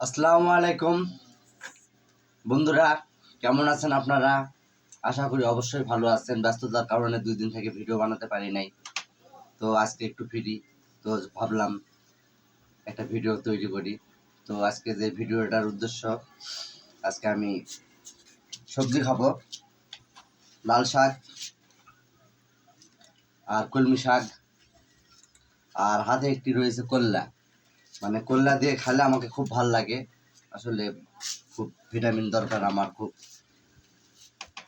আসসালামু আলাইকুম। বন্ধুরা, কেমন আছেন আপনারা? আশা করি অবশ্যই ভালো আছেন। ব্যস্ততার কারণে দুই দিন থেকে ভিডিও বানাতে পারি নাই। তো আজকে একটু ফ্রি তো ভাবলাম একটা ভিডিও তৈরি করি। তো আজকে যে ভিডিওটার উদ্দেশ্য, আজকে আমি সবজি খাব। লাল শাক আর কলমি শাক। আর হাতে একটি রয়েছে কল্লা মানে কল্লা দিয়ে খেলে আমাকে খুব ভালো লাগে। আসলে খুব ভিটামিন দরকার আমার খুব।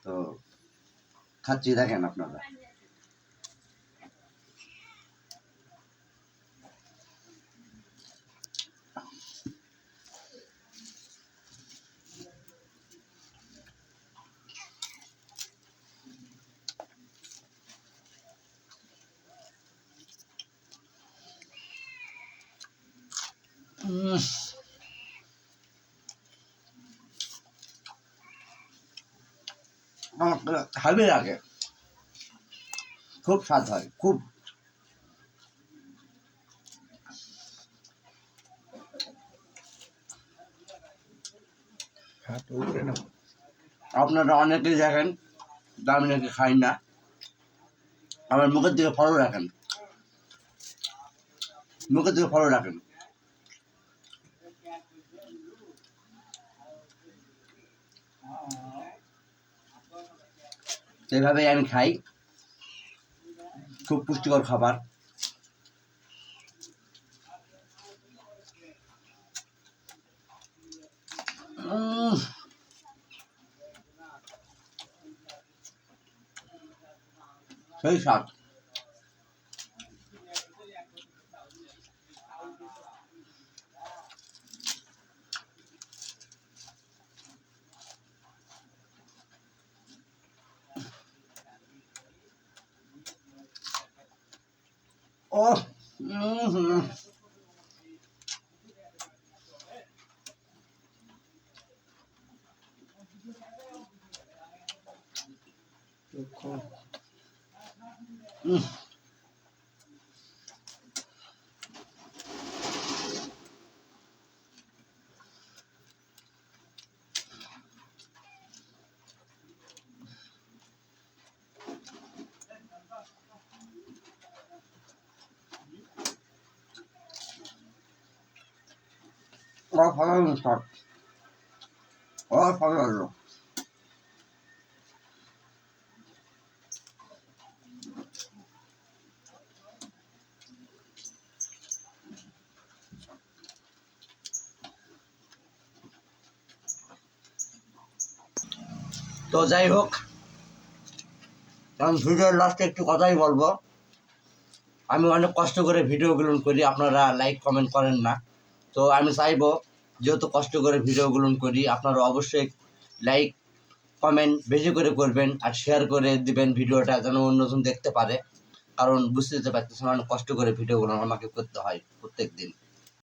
তো খাচ্ছি, দেখেন আপনারা। আমার লাগে। খুব স্বাদ হয় খুব। আপনারা অনেকেই দেখেন তা আমি নাকি খাই না। আমার মুখের দিকে ফলো রাখেন। মুখের দিকে ফলো রাখেন। এভাবেই আমি খাই। খুব পুষ্টিকর খাবার। সেই স্বাদ। ও উম, উম। তো যাই হোক, কারণ ভিডিওর লাস্টে একটু কথাই বলব। আমি অনেক কষ্ট করে ভিডিও ভিডিওগুলো করি, আপনারা লাইক কমেন্ট করেন না। তো আমি চাইব যেহেতু কষ্ট করে ভিডিওগুলো করি, আপনারা অবশ্যই লাইক কমেন্ট বেশি করে করবেন আর শেয়ার করে দিবেন ভিডিওটা যেন অন্যজন দেখতে পারে। কারণ বুঝতে পারতেছেন অনেক কষ্ট করে ভিডিওগুলো আমাকে করতে হয় প্রত্যেক দিন